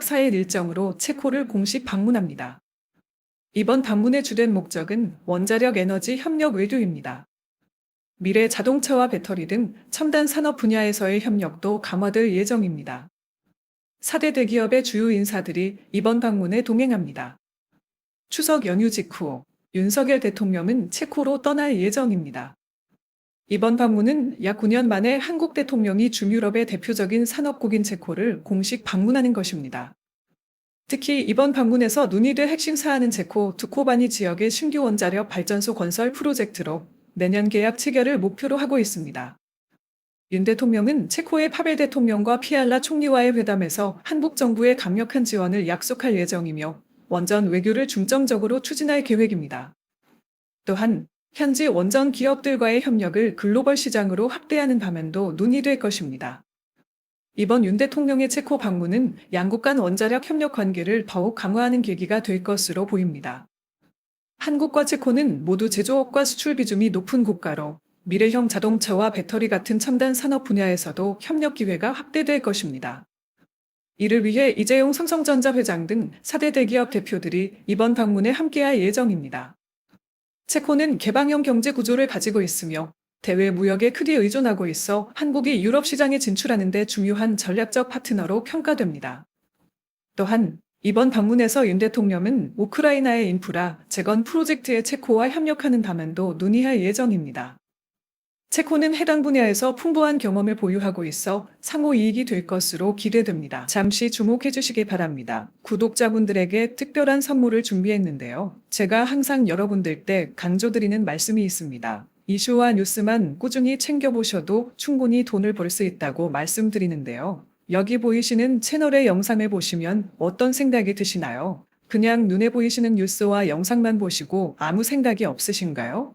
4일 일정으로 체코를 공식 방문합니다. 이번 방문의 주된 목적은 원자력 에너지 협력 외교입니다. 미래 자동차와 배터리 등 첨단 산업 분야에서의 협력도 강화될 예정입니다. 4대 대기업의 주요 인사들이 이번 방문에 동행합니다. 추석 연휴 직후 윤석열 대통령은 체코로 떠날 예정입니다. 이번 방문은 약 9년 만에 한국 대통령이 중유럽의 대표적인 산업국인 체코를 공식 방문하는 것입니다. 특히 이번 방문에서 논의될 핵심 사안은 체코 두코바니 지역의 신규 원자력 발전소 건설 프로젝트로 내년 계약 체결을 목표로 하고 있습니다. 윤 대통령은 체코의 파벨 대통령과 피알라 총리와의 회담에서 한국 정부의 강력한 지원을 약속할 예정이며 원전 외교를 중점적으로 추진할 계획입니다. 또한 현지 원전 기업들과의 협력을 글로벌 시장으로 확대하는 방안도 논의될 것입니다. 이번 윤 대통령의 체코 방문은 양국 간 원자력 협력 관계를 더욱 강화하는 계기가 될 것으로 보입니다. 한국과 체코는 모두 제조업과 수출 비중이 높은 국가로 미래형 자동차와 배터리 같은 첨단 산업 분야에서도 협력 기회가 확대될 것입니다. 이를 위해 이재용 삼성전자 회장 등 4대 대기업 대표들이 이번 방문에 함께할 예정입니다. 체코는 개방형 경제 구조를 가지고 있으며 대외 무역에 크게 의존하고 있어 한국이 유럽 시장에 진출하는 데 중요한 전략적 파트너로 평가됩니다. 또한 이번 방문에서 윤 대통령은 우크라이나의 인프라 재건 프로젝트에 체코와 협력하는 방안도 논의할 예정입니다. 체코는 해당 분야에서 풍부한 경험을 보유하고 있어 상호 이익이 될 것으로 기대됩니다. 잠시 주목해 주시기 바랍니다. 구독자분들에게 특별한 선물을 준비했는데요. 제가 항상 여러분들께 강조드리는 말씀이 있습니다. 이슈와 뉴스만 꾸준히 챙겨보셔도 충분히 돈을 벌 수 있다고 말씀드리는데요. 여기 보이시는 채널의 영상을 보시면 어떤 생각이 드시나요? 그냥 눈에 보이시는 뉴스와 영상만 보시고 아무 생각이 없으신가요?